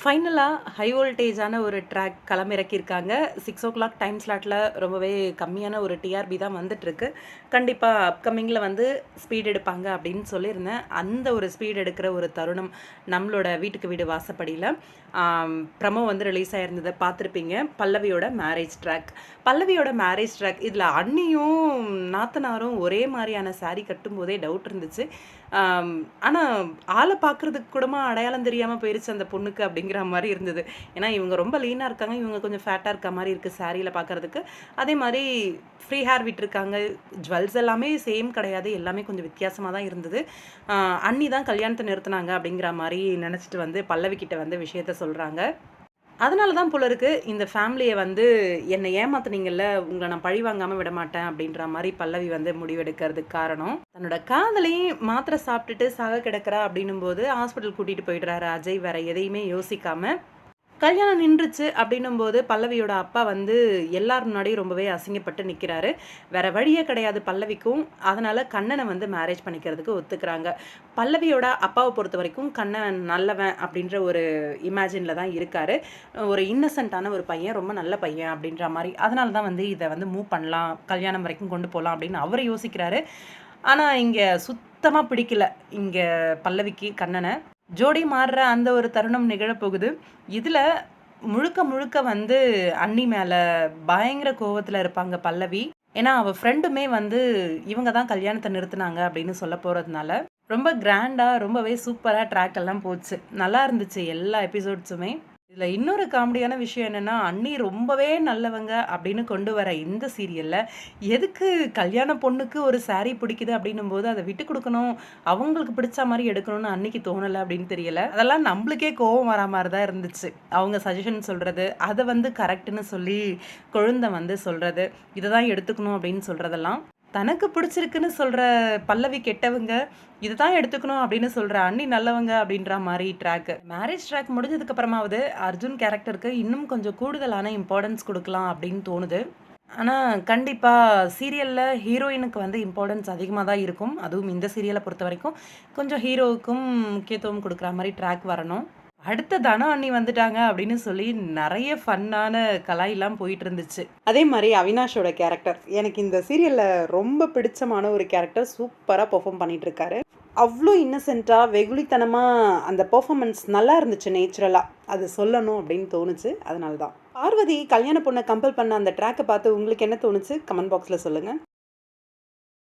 ஃபைனலாக ஹை வோல்டேஜான ஒரு ட்ராக் களமிறக்கியிருக்காங்க. சிக்ஸ் ஓ கிளாக் டைம் ஸ்லாட்டில் ரொம்பவே கம்மியான ஒரு டிஆர்பி தான் வந்துட்டுருக்கு. கண்டிப்பாக அப்கமிங்கில் வந்து ஸ்பீட் எடுப்பாங்க அப்படின்னு சொல்லியிருந்தேன். அந்த ஒரு ஸ்பீட் எடுக்கிற ஒரு தருணம் நம்மளோட வீட்டுக்கு வீடு வாசப்படியில் ப்ரமோ வந்து ரிலீஸ் ஆகிருந்ததை பார்த்துருப்பீங்க. பல்லவியோட மேரேஜ் ட்ராக் பல்லவியோட மேரேஜ் ட்ராக் இதில் அண்ணியும் நாத்தனாரும் ஒரே மாதிரியான saree கட்டும்போதே டவுட் இருந்துச்சு. ஆனால் ஆளை பார்க்குறதுக்கு கூடமா அடையாளம் தெரியாமல் போயிருச்சு அந்த பொண்ணுக்கு அப்படின்னு அப்படிங்கிற மாதிரி இருந்தது. ஏன்னா இவங்க ரொம்ப லீனாக இருக்காங்க. இவங்க கொஞ்சம் ஃபேட்டாக இருக்க மாதிரி இருக்குது சாரியில் பார்க்குறதுக்கு அதே மாதிரி ஃப்ரீ ஹேர் விட்டுருக்காங்க. ஜுவல்ஸ் எல்லாமே சேம் கிடையாது. எல்லாமே கொஞ்சம் வித்தியாசமாக தான் இருந்தது. அன்னி அண்ணி தான் கல்யாணத்தை நிறுத்தினாங்க அப்படிங்கிற மாதிரி நினச்சிட்டு வந்து பல்லவிக்கிட்ட வந்து விஷயத்த சொல்கிறாங்க அதனால தான் போல இருக்கு. இந்த ஃபேமிலியை வந்து என்னை ஏமாத்துனீங்கல்ல உங்களை நான் பழி வாங்காமல் விட மாட்டேன் அப்படின்ற மாதிரி பல்லவி வந்து முடிவெடுக்கிறதுக்கு காரணம். தன்னோட காதலையும் மாத்திரை சாப்பிட்டுட்டு சாக கிடக்கிறா அப்படின்னும் போது ஹாஸ்பிட்டல் கூட்டிகிட்டு போயிடுறாரு அஜய். வேற எதையுமே யோசிக்காம கல்யாணம் நின்றுச்சு அப்படின்னும் போது பல்லவியோட அப்பா வந்து எல்லார் முன்னாடியும் ரொம்பவே அசிங்கப்பட்டு நிற்கிறாரு வேற வழியே கிடையாது பல்லவிக்கும். அதனால கண்ணனை வந்து மேரேஜ் பண்ணிக்கிறதுக்கு ஒத்துக்கிறாங்க. பல்லவியோட அப்பாவை பொறுத்த வரைக்கும் கண்ணன் நல்லவன் அப்படின்ற ஒரு இமேஜினில் தான் இருக்காரு. ஒரு இன்னசென்ட்டான ஒரு பையன் ரொம்ப நல்ல பையன் அப்படின்ற மாதிரி. அதனால தான் வந்து இதை வந்து மூவ் பண்ணலாம் கல்யாணம் வரைக்கும் கொண்டு போகலாம் அப்படின்னு அவர் யோசிக்கிறாரு. ஆனால் இங்கே சுத்தமாக பிடிக்கல. இங்கே பல்லவிக்கு கண்ணனை. ஜோடி மாறுற அந்த ஒரு தருணம் நிகழப்போகுது. இதில் முழுக்க முழுக்க வந்து அண்ணி மேலே பயங்கர கோவத்தில் இருப்பாங்க பல்லவி. ஏன்னா அவள் ஃப்ரெண்டுமே வந்து இவங்க தான் கல்யாணத்தை நிறுத்தினாங்க அப்படின்னு சொல்ல போகிறதுனால ரொம்ப கிராண்டாக ரொம்பவே சூப்பராக ட்ராக் எல்லாம் போச்சு. நல்லா இருந்துச்சு எல்லா எபிசோட்ஸுமே இதில் இன்னொரு காமெடியான விஷயம் என்னென்னா அண்ணி ரொம்பவே நல்லவங்க அப்படின்னு கொண்டு வர இந்த சீரியலில் எதுக்கு கல்யாண பொண்ணுக்கு ஒரு சாரீ பிடிக்குது அப்படின்னும் போது அதை விட்டு கொடுக்கணும் அவங்களுக்கு பிடிச்ச மாதிரி எடுக்கணும்னு அன்னைக்கு தோணலை அப்படின்னு தெரியல. அதெல்லாம் நம்மளுக்கே கோவம் வரா மாதிரி தான் இருந்துச்சு. அவங்க சஜஷன் சொல்கிறது அதை வந்து கரெக்டுன்னு சொல்லி கொழுந்த வந்து சொல்கிறது இதை தான் எடுத்துக்கணும் அப்படின்னு சொல்கிறதெல்லாம் தனக்கு பிடிச்சிருக்குன்னு சொல்கிற பல்லவி கெட்டவங்க இதை தான் எடுத்துக்கணும் அப்படின்னு சொல்கிற அண்ணி நல்லவங்க அப்படின்ற மாதிரி ட்ராக் மேரேஜ் ட்ராக் முடிஞ்சதுக்கப்புறமாவது அர்ஜுன் கேரக்டருக்கு இன்னும் கொஞ்சம் கூடுதலான இம்பார்ட்டன்ஸ் கொடுக்கலாம் அப்படின்னு தோணுது. ஆனால் கண்டிப்பாக சீரியலில் ஹீரோயினுக்கு வந்து இம்பார்ட்டன்ஸ் அதிகமாக தான் இருக்கும். அதுவும் இந்த சீரியலை பொறுத்த வரைக்கும் கொஞ்சம் ஹீரோவுக்கும் முக்கியத்துவம் கொடுக்குற மாதிரி ட்ராக் வரணும். அடுத்த தன அண்ணி வந்துட்டாங்க அப்படின்னு சொல்லி நிறைய ஃபன்னான கலாயெல்லாம் போயிட்டு இருந்துச்சு அதே மாதிரி அவினாஷோட கேரக்டர் எனக்கு இந்த சீரியலில் ரொம்ப பிடிச்சமான ஒரு கேரக்டர் சூப்பராக பெர்ஃபார்ம் பண்ணிட்டு இருக்காரு அவ்வளோ இன்னசென்ட்டாக வெகுளித்தனமாக அந்த பெர்ஃபார்மன்ஸ் நல்லா இருந்துச்சு நேச்சுரலாக அது சொல்லணும் அப்படின்னு தோணுச்சு. அதனால தான் பார்வதி கல்யாண பொண்ணை கம்பல் பண்ண அந்த ட்ராக்கை பார்த்து உங்களுக்கு என்ன தோணுச்சு? கமெண்ட் பாக்ஸில் சொல்லுங்கள்